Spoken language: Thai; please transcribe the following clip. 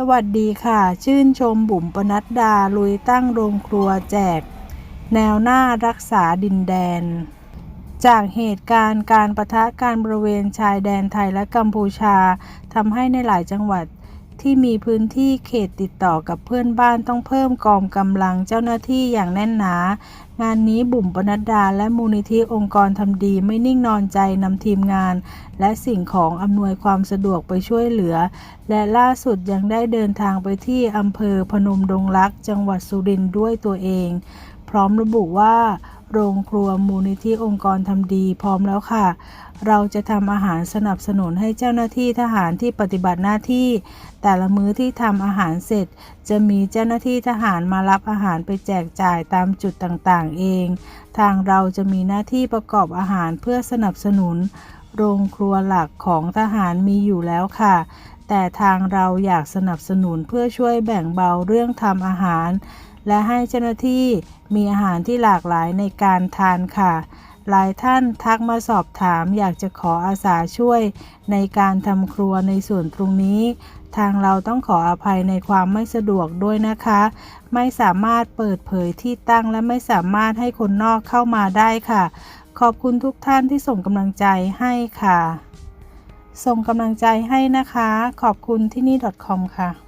สวัสดีค่ะ ชื่นชมบุ๋มปนัดดา ลุยตั้งโรงครัวแจก แนวหน้ารักษาดินแดน จากเหตุการณ์การประทะการบริเวณชายแดนไทยและกัมพูชาทำให้ในหลายจังหวัด ที่มีพื้นที่เขตติดต่อกับเพื่อนบ้านต้องเพิ่มกองกำลังเจ้าหน้าที่อย่างแน่นหนา งานนี้บุ๋มปนัดดาและมูลนิธิองค์กรทำดีไม่นิ่งนอนใจนำทีมงาน และสิ่งของอำนวยความสะดวกไปช่วยเหลือ และล่าสุดยังได้เดินทางไปที่อำเภอพนมดงรัก จังหวัดสุรินทร์ด้วยตัวเอง พร้อมระบุว่า โรงครัวมูลนิธิองค์กรทำดีพร้อมแล้วค่ะ เราจะทำอาหารสนับสนุนให้เจ้าหน้าที่ทหารที่ปฏิบัติหน้าที่ แต่ละมื้อที่ทำอาหารเสร็จ จะมีเจ้าหน้าที่ทหารมารับอาหารไปแจกจ่ายตามจุดต่างๆ เอง ทางเราจะมีหน้าที่ประกอบอาหารเพื่อสนับสนุน โรงครัวหลักของทหารมีอยู่แล้วค่ะแต่ทางเราอยากสนับสนุนเพื่อช่วยแบ่งเบาเรื่องทำอาหาร และให้เจ้าหน้าที่มีอาหารที่หลากหลายในการทานค่ะ หลายท่านทักมาสอบถามอยากจะขออาสาช่วย ในการทำครัวในส่วนตรงนี้ ทางเราต้องขออภัยในความไม่สะดวกด้วยนะคะ ไม่สามารถเปิดเผยที่ตั้งและไม่สามารถให้คนนอกเข้ามาได้ค่ะ ขอบคุณทุกท่านที่ส่งกำลังใจให้ค่ะ ส่งกำลังใจให้นะคะ ขอบคุณที่นี่ .com ค่ะ